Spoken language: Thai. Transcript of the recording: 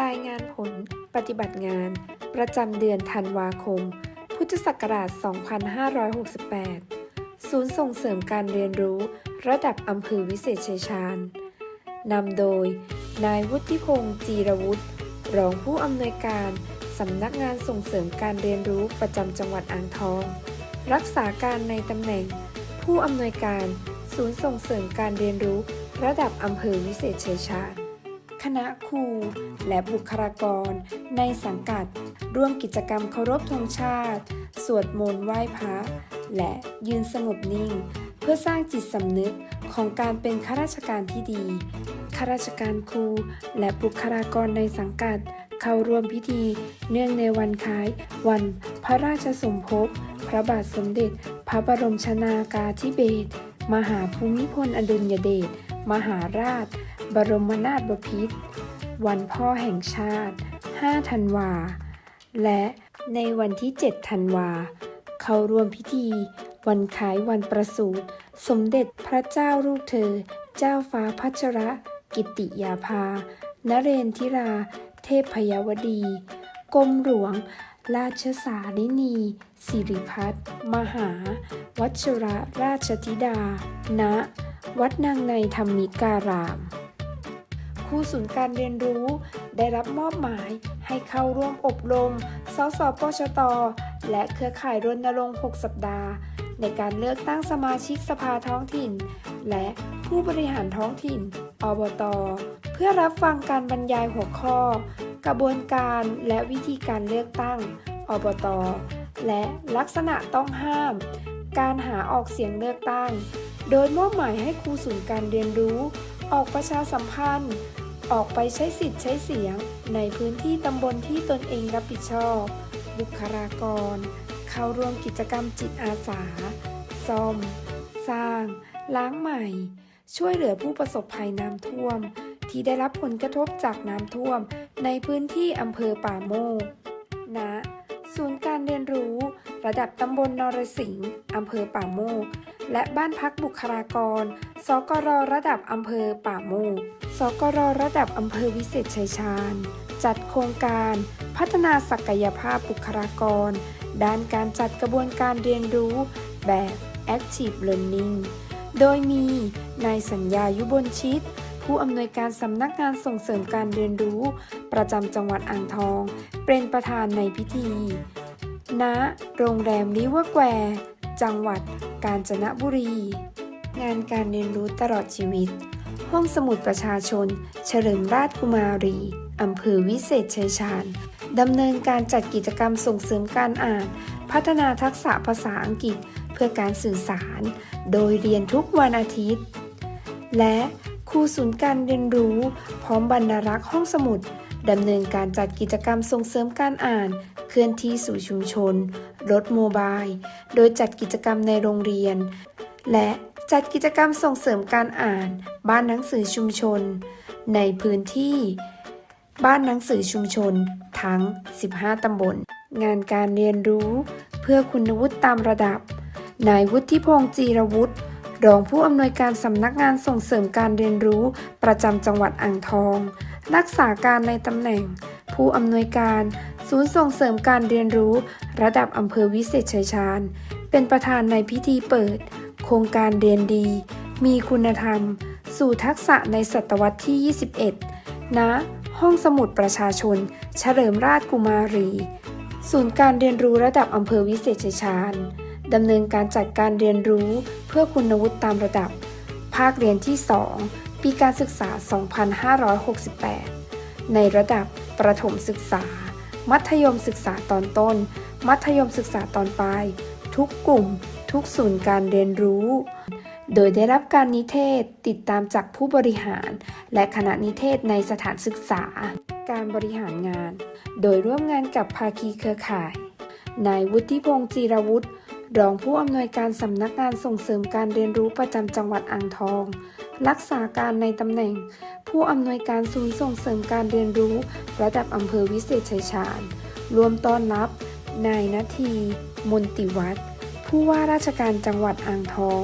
รายงานผลปฏิบัติงาน ประจำเดือนธันวาคม พุทธศักราช 2568 ศูนย์ส่งเสริมการเรียนรู้ระดับอำเภอวิเศษชัยชาญนำโดย นายวุฒิพงษ์จีรวุฒิรองผู้อำนวยการสำนักงานส่งเสริมการเรียนรู้ประจำจังหวัดอ่างทอง รักษาการในตำแหน่ง ผู้อำนวยการ ศูนย์ส่งเสริมการเรียนรู้ระดับอำเภอวิเศษชัยชาญ คณะครู และบุคลากร ในสังกัด ร่วมกิจกรรมเคารพธงชาติ สวดมนต์ไหว้พระ และยืนสงบนิ่ง เพื่อสร้างจิตสำนึกของการเป็นข้าราชการที่ดี ข้าราชการครู และบุคลากรในสังกัด เข้าร่วมพิธี เนื่องในวันคล้าย วันพระราชสมภพ พระบาทสมเด็จ พระบรมชนากาธิเบศรมหาภูมิพลอดุลยเดช มหาราช บรมนาถบพิตร วันพ่อแห่งชาติ 5 ธันวา และในวันที่ 7 ธันวา เขารวมพิธี วันคล้ายวันประสูติ สมเด็จพระเจ้าลูกเธอ เจ้าฟ้าพัชระ กิติยาภา นเรนทิรา เทพพยวดี กรมหลวง ราชสารินี สิริพัฒน์มหา วัชระราชธิดา ณ วัดนางในธรรมิการาม ครูศูนย์การเรียนรู้ ได้รับมอบหมายให้เข้าร่วมอบรม สสปชต และเครือข่ายรณรงค์ 6 สัปดาห์ ในการเลือกตั้งสมาชิกสภาท้องถิ่น และผู้บริหารท้องถิ่น อบต เพื่อรับฟังการบรรยายหัวข้อ กระบวนการและวิธีการเลือกตั้ง อบต และลักษณะต้องห้าม การหาออกเสียงเลือกตั้ง โดยมอบหมายให้ครูศูนย์การเรียนรู้ออกประชาสัมพันธ์ ออกไปใช้สิทธิ์ใช้เสียง ในพื้นที่ตำบลที่ตนเองรับผิดชอบ บุคลากร เข้าร่วมกิจกรรมจิตอาสา ซ่อม สร้าง ล้างใหม่ ช่วยเหลือผู้ประสบภัยน้ำท่วม ที่ได้รับผลกระทบจากน้ำท่วม ในพื้นที่อำเภอป่าโมกณ ศูนย์การเรียนรู้ ระดับตำบลนรสิงห์อำเภอป่าโมก และบ้านพักบุคลากร สกรระดับอำเภอป่าโมก สกรระดับอำเภอวิเศษชัยชาญ จัดโครงการ พัฒนาศักยภาพบุคลากร ด้านการจัดกระบวนการเรียนรู้ แบบ Active Learning โดยมีนายสัญญายุบลชิต ผู้อำนวยการสำนักงานส่งเสริมการเรียนรู้ ประจำจังหวัดอ่างทอง เป็นประธานในพิธี ณ โรงแรมริเวอร์แควร์จังหวัดกาญจนบุรี งานการเรียนรู้ตลอดชีวิต ห้องสมุดประชาชน เฉลิมราชกุมารีอำเภอวิเศษชัยชาญดำเนินการจัดกิจกรรมส่งเสริมการอ่าน พัฒนาทักษะภาษาอังกฤษเพื่อการสื่อสาร โดยเรียนทุกวันอาทิตย์ และ ครูศูนย์การเรียนรู้ พร้อมบรรณารักษ์ห้องสมุดดำเนินการจัดกิจกรรมส่งเสริมการอ่าน เคลื่อนที่สู่ชุมชน รถโมบาย โดยจัดกิจกรรมในโรงเรียน และจัดกิจกรรมส่งเสริมการอ่าน บ้านหนังสือชุมชน ในพื้นที่ บ้านหนังสือชุมชน ทั้ง 15 ตำบล งานการเรียนรู้ เพื่อคุณวุฒิตามระดับ นายวุฒิพงษ์จีรวุฒิ รองผู้อำนวยการสำนักงานส่งเสริมการเรียนรู้ ประจำจังหวัดอ่างทอง รักษาการในตำแหน่ง ผู้อำนวยการ ศูนย์ส่งเสริมการเรียนรู้ ระดับอำเภอวิเศษชัยชาญ เป็นประธานในพิธีเปิด โครงการเรียนดี มีคุณธรรม สู่ทักษะในศตวรรษที่ 21 ณ ห้องสมุดประชาชน เฉลิมราชกุมารี ศูนย์การเรียนรู้ระดับอำเภอวิเศษชัยชาญ ดำเนินการจัดการเรียนรู้เพื่อคุณวุฒิตามระดับ ภาคเรียนที่ 2 ปีการศึกษา 2568 ในระดับประถมศึกษา มัธยมศึกษาตอนต้น มัธยมศึกษาตอนปลาย ทุกกลุ่ม ทุกศูนย์การเรียนรู้ โดยได้รับการนิเทศติดตามจากผู้บริหาร และคณะนิเทศในสถานศึกษา การบริหารงาน โดยร่วมงานกับภาคีเครือข่าย นายวุฒิพงษ์จีรวุฒิ รองผู้อำนวยการสำนักงานส่งเสริมการเรียนรู้ประจำจังหวัดอ่างทอง รักษาการในตำแหน่ง ผู้อำนวยการศูนย์ส่งเสริมการเรียนรู้ ระดับอำเภอวิเศษชัยชาญ รวมต้อนรับ นายนาที มนติวัฒน์ผู้ว่าราชการจังหวัดอ่างทอง